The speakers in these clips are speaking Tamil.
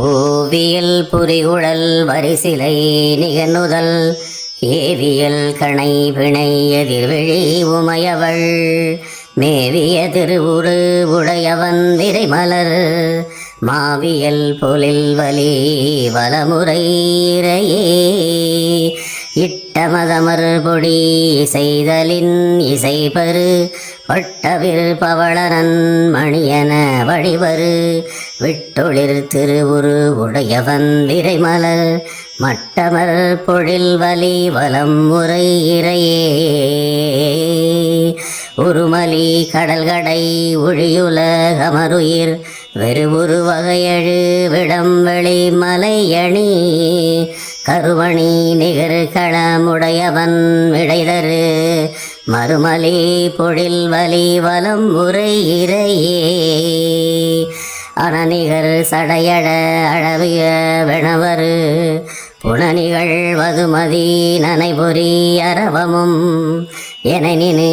ஓவியல் புரிகுழல் வரிசிலை நிகனுதல் ஏவியல் கணை பிணை எதிர்விழி உமையவள் மேவிய திருவுரு உடையவன் விரைமலர் மாவியல் பொலில் வலி வலமுறை இறையே. இட்டமதமர் பொடி இசைதலின் இசைபரு பட்டவிர் பவளரன் மணியன வழிவரு. விட்டொளிர் திருவுரு உடையவன் விரைமலர். மட்டமர் பொழில் வலி வலம் முறை இறையே. உருமலி கடல்கடை ஒழியுலகமருயிர் வெறுவுரு வகையழு விடம் வெளி மலையணி. கருவணி நிகர் களமுடையவன் விடைதரு. மறுமலி பொழில் வலி வலம் உரை இறையே அனநிகர் சடையட அழவிய வெணவரு புனனிகள் வதுமதி நனைபொறி அரவமும் என நினு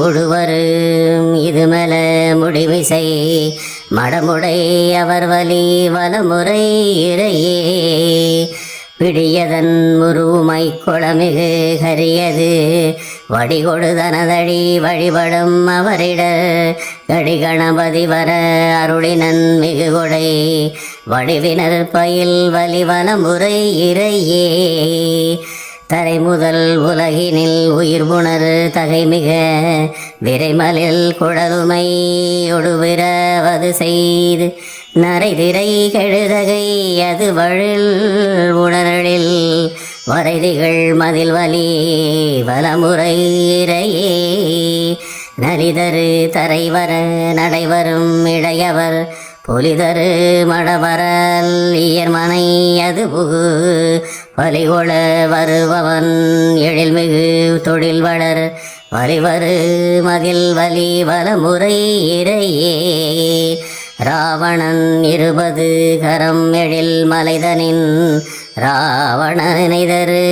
உழுவரு இது மேல முடிவிசை மடமுடை அவர் வலி வலமுறை இறையே பிடியதன் உருவுமை குளமிகு கரியது. வடிகொடுதனதடி வழிபடும் அவரிட கடி கணபதி வர அருளினன் மிகு கொடை. வடிவினர் பயில் வலிவனமுறை இறையே. தரை முதல் உலகினில் உயிர் புணர் தகைமிக. விரைமலில் குழலுமை ஒடுவிரவது செய்து. நரை திரை கெழுதகை அது வழில் வரைதிகள் மதில் வலி வலமுறை இறையே. நரிதரு தரைவர நடைவரும் இடையவர் பொலிதரு மடவரல் இயர்மனை அது புகு வலிகொள வருபவன் எழில்மிகு தொழில் வளர் வலிவரு மதில் வலி வலமுறை இறையே. ராவணன் இருபது கரம் எழில் மலைதனின் ராவணனைதரு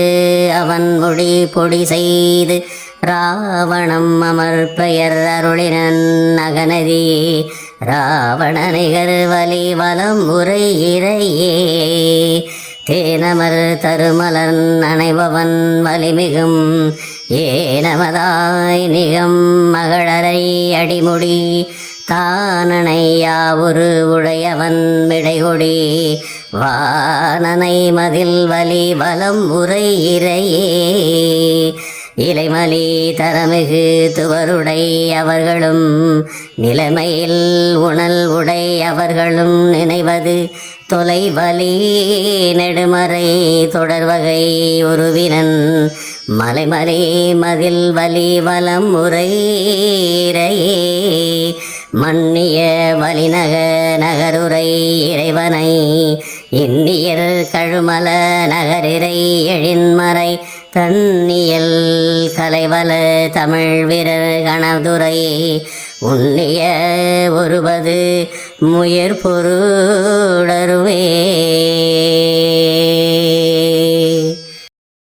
அவன் மொழி பொடி செய்து ராவணம் அமர் பெயர் அருளினன் அகநதி. ராவணனிகர் வலி வலம் உரை இறையே. தேனமர் தருமலன் அணைபவன் வலிமிகும் ஏனமதாய் நிகம் மகளரை அடிமுடி தானனையா ஒரு உடையவன் மிடைகொடி வானனை மதில் வலி வலம் உரை இறையே. இலைமலி தரமிகு துவருடை அவர்களும் நிலைமையில் உணல் உடை அவர்களும் நினைவது தொலைவலி நெடுமறை தொடர்வகை உருவினன். மலைமலை மதில் வலி வலம் உரையிறையே மன்னிய வலிநக நகருரை இறைவனை இந்தியர் கழுமல நகரிரை எழின்மறை தன்னியல் கலைவல தமிழ் வீரர் கணதுரை உன்னிய ஒருபது முயற்பொருடருவே